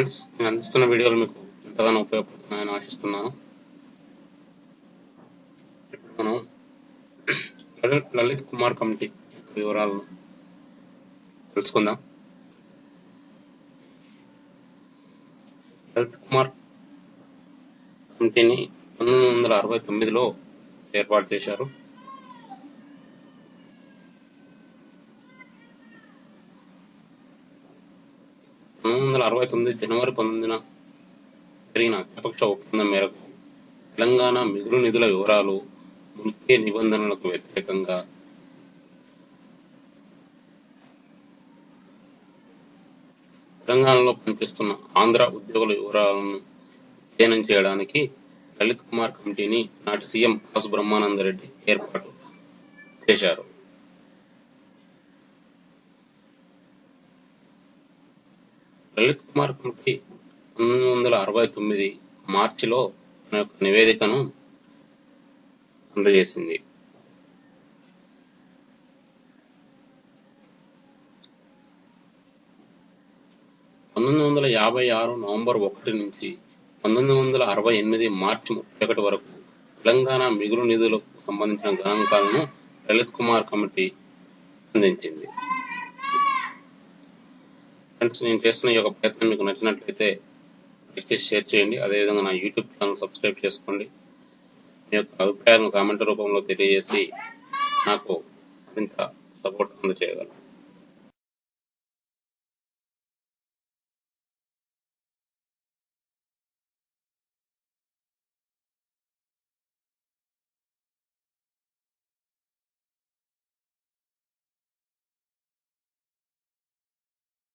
Friends నేను అందిస్తున్న వీడియోలు మీకు ఎంతగానో ఉపయోగపడుతున్నాయని ఆశిస్తున్నాను. ఇప్పుడు మనం లలిత్ కుమార్ కమిటీ యొక్క వివరాలను తెలుసుకుందాం. లలిత్ కుమార్ కమిటీని పంతొమ్మిది వందల అరవై తొమ్మిదిలో ఏర్పాటు చేశారు. పంతొమ్మిది వందల అరవై తొమ్మిది జనవరి పంతొమ్మిదిన జరిగిన అఖిలపక్ష ఒప్పందం మేరకు తెలంగాణ మిగులు నిధుల వివరాలు ముఖ్య నిబంధనలకు వ్యతిరేకంగా తెలంగాణలో పనిచేస్తున్న ఆంధ్ర ఉద్యోగుల వివరాలను అధ్యయనం చేయడానికి లలిత్ కుమార్ కమిటీని నాటి సీఎం కాసు బ్రహ్మానందరెడ్డి ఏర్పాటు చేశారు. లలిత్ కుమార్ కమిటీ పంతొమ్మిది వందల అరవై తొమ్మిది మార్చిలో తన యొక్క నివేదికను అందజేసింది. పంతొమ్మిది వందల యాభై ఆరు నవంబర్ ఒకటి నుంచి పంతొమ్మిది వందల అరవై ఎనిమిది మార్చి ముప్పై ఒకటి వరకు తెలంగాణ మిగులు నిధులకు సంబంధించిన గణాంకాలను లలిత్ కుమార్ కమిటీ అందించింది. ఫ్రెండ్స్ నేను చేసిన ఈ యొక్క ప్రయత్నం మీకు నచ్చినట్లయితే లైక్ షేర్ చేయండి. అదేవిధంగా నా యూట్యూబ్ ఛానల్ సబ్స్క్రైబ్ చేసుకోండి. మీ యొక్క అభిప్రాయాలను కామెంట్ రూపంలో తెలియజేసి నాకు మరింత సపోర్ట్ అందజేయగలరు